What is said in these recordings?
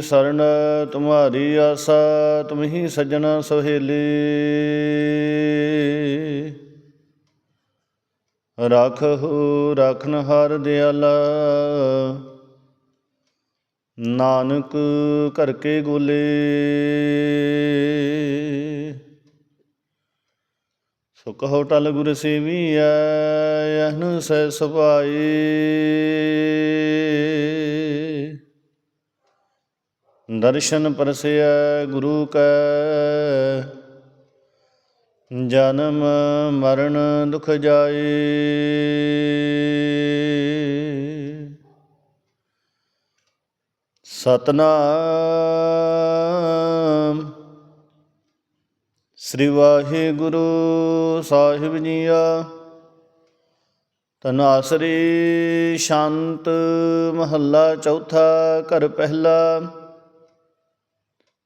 ਸਰਣ ਤੁਮਾਰੀ ਆਸਾ, ਤੁਮਹੀ ਸਜਣਾ ਸੁਹੇਲੇ। ਰਾਖਹੁ ਰਾਖਨ ਹਰ ਦਿਆਲਾ। ਨਾਨਕ ਘਰ ਕੇ ਗੋਲੇ। ਸੋ ਕਹੋ ਟਲ ਗੁਰ ਸੇਵੀਐ, ਅਹਨ ਸਹਿ ਸੁਭਾਈ। ਦਰਸ਼ਨ ਪਰਸਿਐ ਗੁਰੂ ਕੈ। ਜਨਮ ਮਰਨ ਦੁਖ ਜਾਏ। ਸਤਨਾਮ। ਸ੍ਰੀ ਵਾਹਿਗੁਰੂ ਸਾਹਿਬ ਜੀਆ। ਤਨਾਸਰੀ ਸ਼ਾਂਤ ਮਹੱਲਾ ਚੌਥਾ ਘਰ ਪਹਿਲਾ।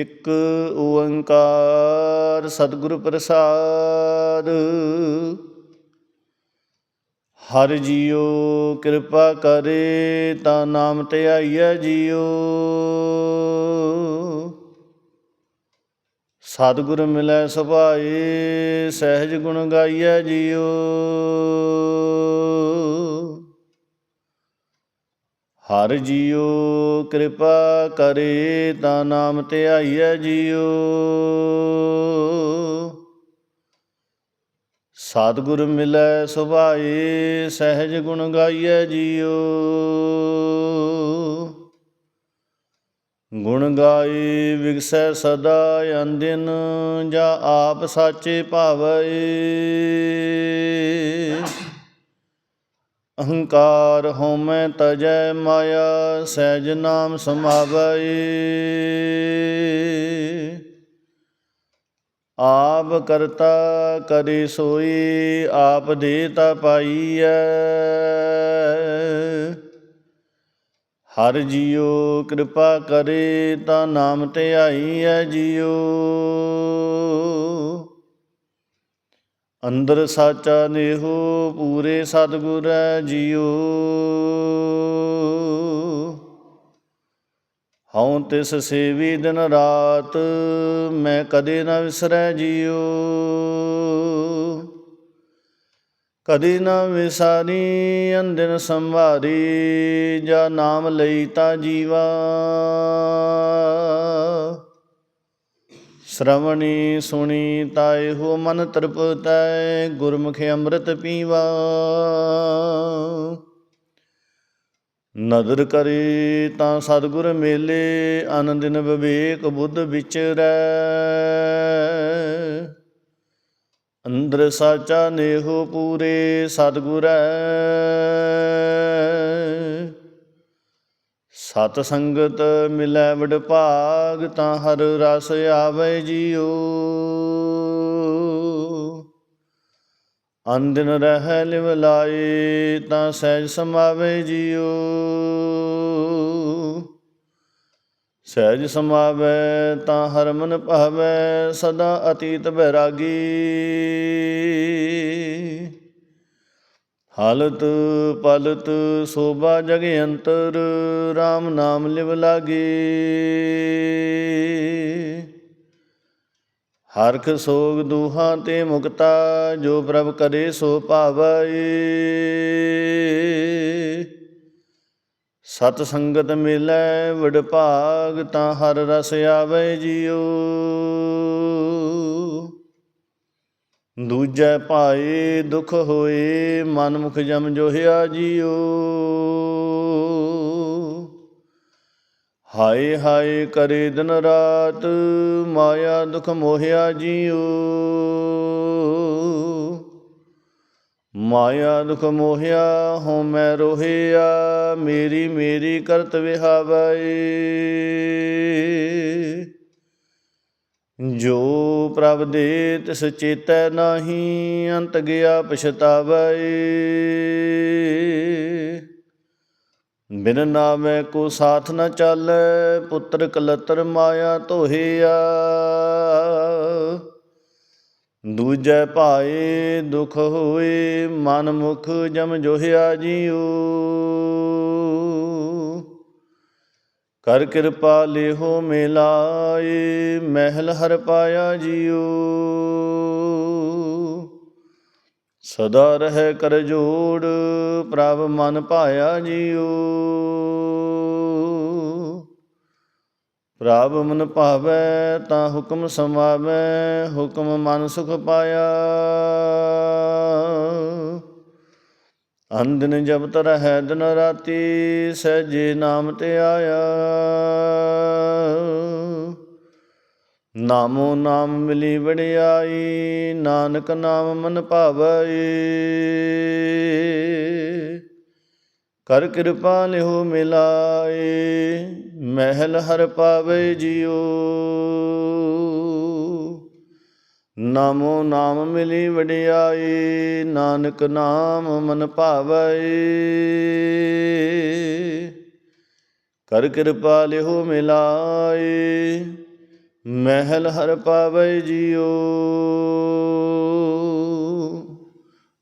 ਇੱਕ ਓੰਕਾਰ ਸਤਿਗੁਰ ਪ੍ਰਸਾਦ। ਹਰ ਜੀਓ ਕਿਰਪਾ ਕਰੇ, ਤਾਂ ਨਾਮ ਧਿਆਈਐ ਜੀਓ ਸਤਿਗੁਰ ਮਿਲੈ ਸੁਭਾਏ, ਸਹਿਜ ਗੁਣ ਗਾਈਐ ਜੀਓ ਹਰ ਜੀਓ ਕਿਰਪਾ ਕਰੇ ਤਾਂ ਨਾਮ ਧਿਆਈਐ ਜੀਓ ਸਤਿਗੁਰ ਮਿਲੈ ਸੁਭਾਏ, ਸਹਿਜ ਗੁਣ ਗਾਈਐ ਜੀਓ ਗੁਣ ਗਾਈ ਵਿਗਸੈ ਸਦਾ ਅੰਦਿਨ ਜਾਂ ਆਪ ਸਾਚੇ ਭਾਵੈ। ਅਹੰਕਾਰ ਹਉਮੈ ਤਜੈ ਮਾਇਆ, ਸਹਿਜ ਨਾਮ ਸਮਾਵੈ। ਆਪ ਕਰਤਾ ਕਰੀ ਸੋਈ, ਆਪ ਦੇਤਾ ਪਾਈਐ। ਹਰ ਜੀਉ ਕਿਰਪਾ ਕਰੇ ਤਾਂ ਨਾਮ ਧਿਆਈਐ ਜੀਉ। ਅੰਦਰ ਸਾਚਾ ਨੇਹੋ ਪੂਰੇ ਸਤਿਗੁਰੈ ਜੀਉ ਹਉ ਤਿਸ ਸੇਵੀ ਦਿਨ ਰਾਤ, ਮੈਂ ਕਦੇ ਨਾ ਵਿਸਰੈ ਜੀਉ ਕਦੇ ਨਾ ਵਿਸਾਰੀ, ਅੰਦਿਨ ਸੰਵਾਰੀ, ਜਾ ਨਾਮ ਲਈ ਤਾ ਜੀਵਾ। ਸ਼ਰਵਣੀ ਸੁਣੀ ਤਾਏ ਹੋ ਮਨ ਤ੍ਰਿਪਤੈ, ਗੁਰਮੁਖ ਅੰਮ੍ਰਿਤ ਪੀਵਾ। ਨਦਰ ਕਰੇ ਤਾਂ ਸਤਿਗੁਰ ਮੇਲੇ ਆਨੰਦਿਨ ਵਿਵੇਕ ਬੁੱਧ ਵਿਚਰੈ। ਅੰਦਰ ਸਾਚਾ ਨੇਹੋ ਪੂਰੇ ਸਤਿਗੁਰੈ। ਸਤ ਸੰਗਤ ਮਿਲੈ ਵਡ ਭਾਗ, ਤਾਂ ਹਰ ਰਸ ਆਵੇ ਜੀਓ ਅੰਦਿਨ ਰਹਿ ਲਿਵ ਲਾਏ, ਤਾਂ ਸਹਿਜ ਸਮਾਵੇ ਜੀਓ ਸਹਿਜ ਸਮਾਵੇ, ਤਾਂ ਹਰ ਮਨ ਭਾਵੇ, ਸਦਾ ਅਤੀਤ ਬੈਰਾਗੀ। ਹਾਲਤ ਪਲਤ ਸੋਭਾ ਜਗ ਅੰਤਰ RAM ਨਾਮ ਲਿਵ ਲਾਗੇ। ਹਰਖ ਸੋਗ ਦੁਹਾਂ ਤੇ ਮੁਕਤਾ, ਜੋ ਪ੍ਰਭ ਕਰੇ ਸੋ ਭਾਵੈ। ਸਤ ਸੰਗਤ ਮਿਲੈ ਵਡ ਭਾਗ ਤਾਂ ਹਰ ਰਸ ਆਵੇ ਜੀਓ। ਦੂਜੈ ਭਾਏ ਦੁਖ ਹੋਏ ਮਨ ਮੁਖ ਜਮ ਜੋਹਿਆ ਜੀਓ। ਹਾਏ ਹਾਏ ਕਰੇ ਦਿਨ ਰਾਤ, ਮਾਇਆ ਦੁਖ ਮੋਹਿਆ ਜੀਓ। ਮਾਇਆ ਦੁਖ ਮੋਹਿਆ, ਹਉ ਮੈਂ ਰੋਹਿਆ, ਮੇਰੀ ਮੇਰੀ ਕਰਤ ਵਿਹਾਵੈ। ਜੋ ਪ੍ਰਭ ਦੇ ਤਿਸ ਚੇਤੈ ਨਾਹੀ ਅੰਤ ਗਿਆ ਪਛਤਾਵੈ। ਬਿਨ ਨਾਮੈ ਕੋ ਸਾਥ ਨ ਚੱਲ, ਪੁੱਤਰ ਕਲਤਰ ਮਾਇਆ ਤੋਹਿਆ ਦੂਜੈ ਭਾਏ ਦੁਖ ਹੋਏ, ਮਨ ਮੁਖ ਜਮ ਜੋਹਿਆ ਜੀਉ ਕਰ ਕਿਰਪਾ ਲਿਹੋ ਮਿਲਾਏ, ਮਹਿਲ ਹਰ ਪਾਇਆ ਜੀਉ ਸਦਾ ਰਹਿ ਕਰ ਜੋੜ, ਪ੍ਰਭ ਮਨ ਪਾਇਆ ਜੀਉ ਪ੍ਰਭ ਮਨ ਭਾਵੈ ਤਾਂ ਹੁਕਮ ਸਮਾਵੈ ਹੁਕਮ ਮਨ ਸੁਖ ਪਾਇਆ। ਅੰਦਨ ਜਬ ਤਰ ਹੈ ਦਿਨ ਰਾਤੀ ਸਹਿਜੇ ਨਾਮ ਤੇ ਆਇਆ। ਨਾਮੋ ਨਾਮ ਮਿਲੀ ਵਡਿਆਈ, ਨਾਨਕ ਨਾਮ ਮਨ ਭਾਵੈ। ਕਰ ਕਿਰਪਾ ਲਿਹੋ ਮਿਲਾਏ, ਮਹਿਲ ਹਰ ਪਾਵੇ ਜਿਉ ਨਾਮੋ ਨਾਮ ਮਿਲੀ ਵਡਿਆਈ, ਨਾਨਕ ਨਾਮ ਮਨ ਭਾਵੈ। ਕਰ ਕਿਰਪਾ ਲਿਹੋ ਮਿਲਾਏ ਮਹਿਲ ਹਰ ਪਾਵੇ ਜਿਉ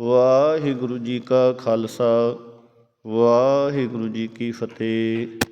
ਵਾਹਿਗੁਰੂ ਜੀ ਕਾ ਖਾਲਸਾ, ਵਾਹਿਗੁਰੂ ਜੀ ਕੀ ਫਤਿਹ।